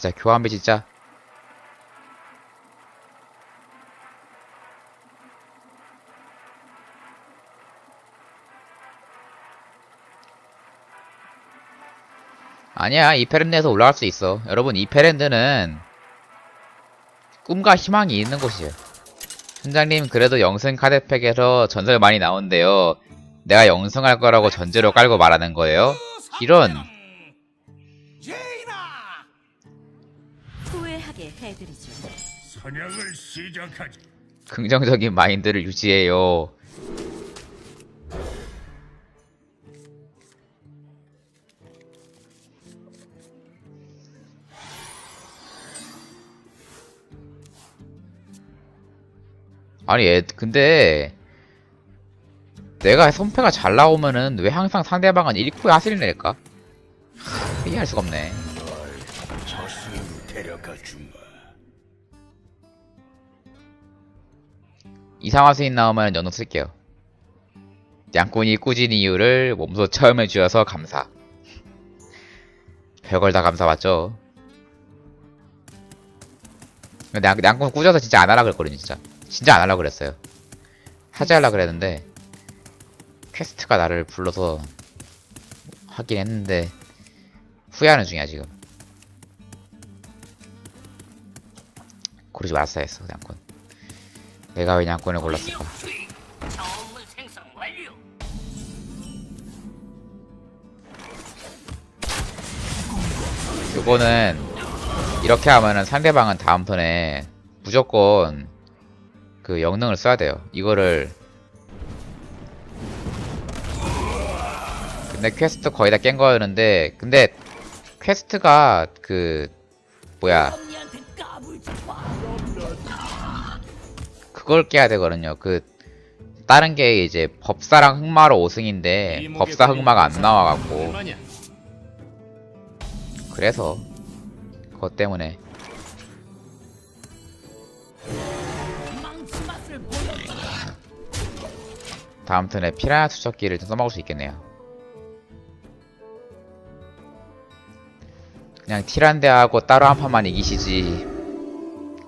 진짜 교환비 진짜. 아니야, 이페랜드에서 올라갈 수 있어. 여러분, 이페랜드는 꿈과 희망이 있는 곳이에요. 선장님, 그래도 영승 카드팩에서 전설 많이 나온대요. 내가 영승할 거라고 전제로 깔고 말하는 거예요? 이런. 하게 해드리죠. 사냥을 시작하지. 긍정적인 마인드를 유지해요. 아니, 얘, 근데, 내가 손패가 잘 나오면은 왜 항상 상대방은 1쿠에 하슬을 낼까? 하, 이해할 수가 없네. 주마. 이상화 수인 나오면 연호 쓸게요. 양꾼이 꾸진 이유를 몸소 체험해 주셔서 감사. 별걸 다 감사 맞죠? 근데 양, 양꾼 꾸져서 진짜 안 하라 그랬거든요, 진짜. 진짜 안 하려고 그랬어요. 하지 하려 그랬는데, 퀘스트가 나를 불러서 하긴 했는데, 후회하는 중이야, 지금. 고르지 말았어야 했어, 양꾼. 내가 왜 양꾼을 골랐을까? 이거는 이렇게 하면은 상대방은 다음 턴에 무조건 그 영능을 써야 돼요. 이거를 근데 퀘스트 거의 다 깬 거였는데 근데 퀘스트가 그 뭐야! 그걸 깨야 되거든요. 그 다른 게 이제 법사랑 흑마로 5승인데 법사 흑마가 안 나와갖고? 그래서 그것 때문에! 다음 턴에 피라냐 투척기를 좀 써먹을 수 있겠네요. 그냥 티란데하고 따로 한 판만 이기시지.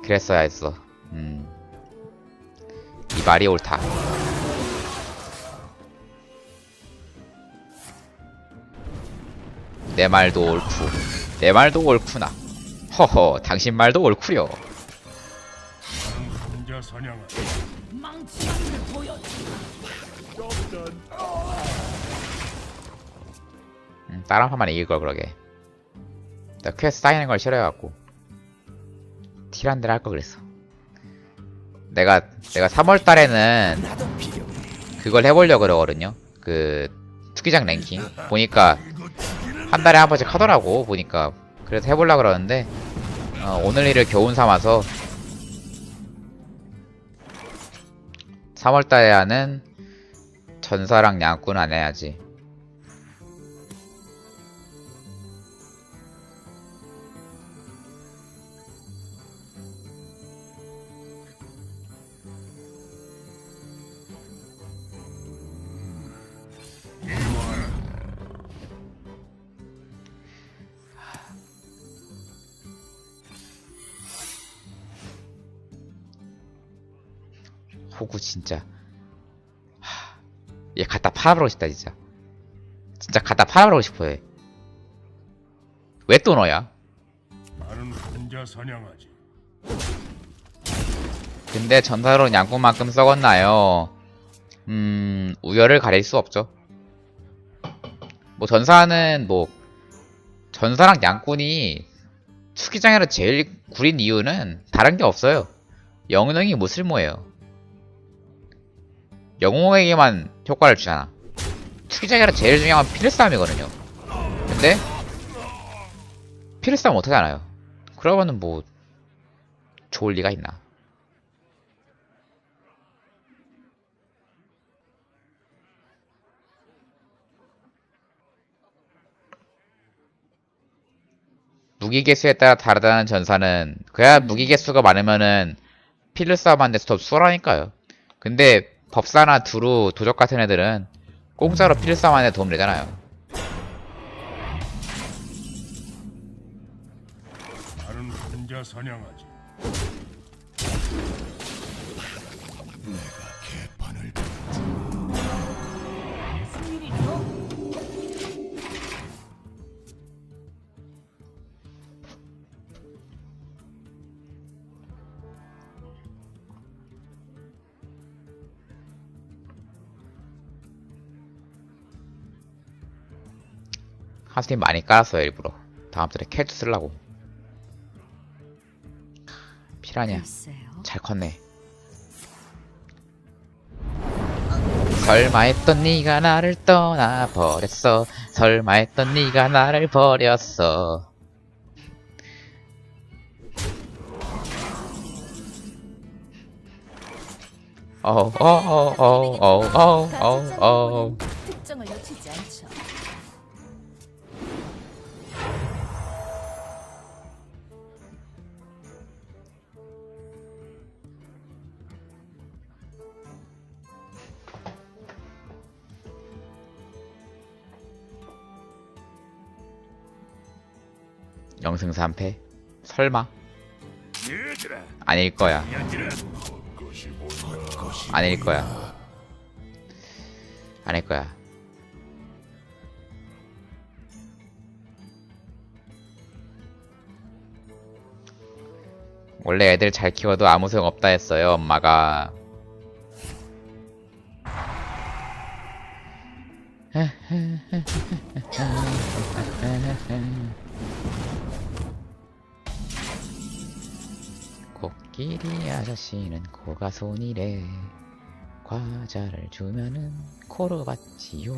그랬어야 했어. 음. 이 말이 옳다. 내 말도 옳고, 내 말도 옳구나. 허허, 당신 말도 옳구려. 음, 다른 한 판만 이길 걸 그러게. 나 퀘스트 쌓이는 걸 싫어해갖고 티란데를 할걸 그랬어. 내가 내가 3월 달에는! 그걸 해보려고 그러거든요. 그 투기장 랭킹 보니까 한 달에 한 번씩 하더라고 보니까 그래서 해보려 고 그러는데 어, 오늘 일을 교훈 삼아서 3월 달에 하는 전사랑 양꾼 안 해야지. 호구 진짜 하, 얘 갖다 팔아버리고 싶다 진짜 진짜 갖다 팔아버리고 싶어 얘 왜 또 너야? 나는 혼자 사냥하지. 근데 전사로는 양꾼만큼 썩었나요? 음 우열을 가릴 수 없죠 뭐 전사는 뭐 전사랑 양꾼이 투기장에서 제일 구린 이유는 다른 게 없어요 영능이 뭐 쓸모예요 영웅에게만 효과를 주잖아. 투기장이라 제일 중요한 건 피를 싸움이거든요. 근데 피를 싸움 못하잖아요. 그러면은 뭐 좋을 리가 있나? 무기 개수에 따라 다르다는 전사는 그야 무기 개수가 많으면은 피를 싸움하는데 더 수월하니까요. 근데 법사나 두루 도적 같은 애들은 공짜로 싸움하는데 도움 되잖아요. 혼자 사냥하지. 내가 하스팀 많이 깔았어요 일부러. 다음 턴에 켈트 쓰려고. 피라냐. 잘 컸네. 설마 했던 네가 나를 떠나버렸어? 설마 했던 네가 나를 버렸어? 어우 어우 어우 어 영승 3패? 설마? 아닐 거야. 아닐 거야. 아닐 거야. 원래 애들 잘 키워도 아무 소용 없다 했어요 엄마가 코끼리 아저씨는 코가 손이래. 과자를 주면은 코로 받지요.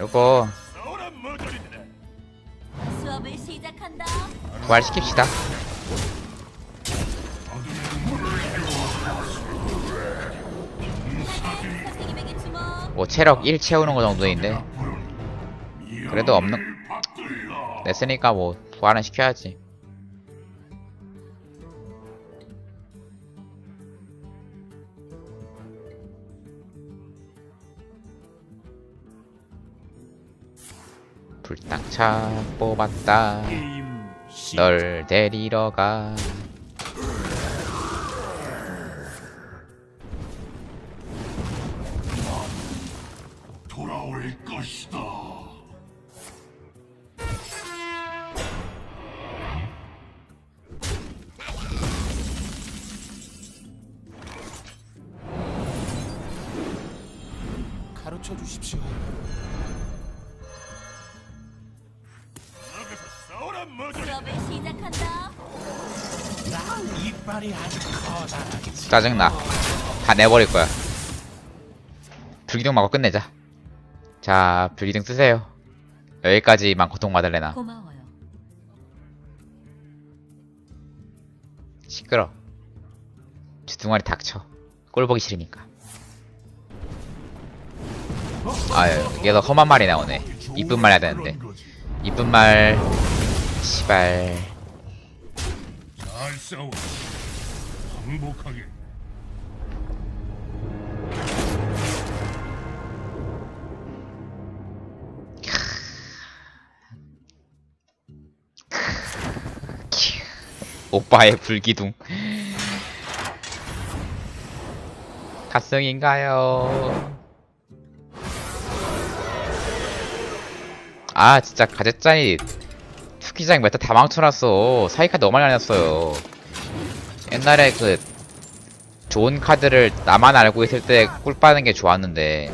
요거. 부활시킵시다 뭐 체력 1 채우는 거 정도인데. 그래도 없는 냈으니까 뭐 부활은 시켜야지. 불당차 뽑았다. 널 데리러 가 돌아올 것이다. 가르쳐 주십시오. 수업을 시작한다. 이빨이 아주 짜증나 다 내버릴 거야 불기둥 맞고 끝내자 자 불기둥 쓰세요. 여기까지만 고통받을래나. 고마워요. 시끄러. 주둥아리 닥쳐. 꼴 보기 싫으니까. 아유 이게 더 험한 말이 나오네. 이쁜 말 해야 되는데. 이쁜 말 시발. 잘 싸워. 행복하게. 오빠의 불기둥. 갓승인가요? 아 진짜 가젯잔이 투기장 메타 다 망쳐놨어. 사이카 너무 많이 날렸어요. 옛날에 그 좋은 카드를 나만 알고 있을 때 꿀 빠는 게 좋았는데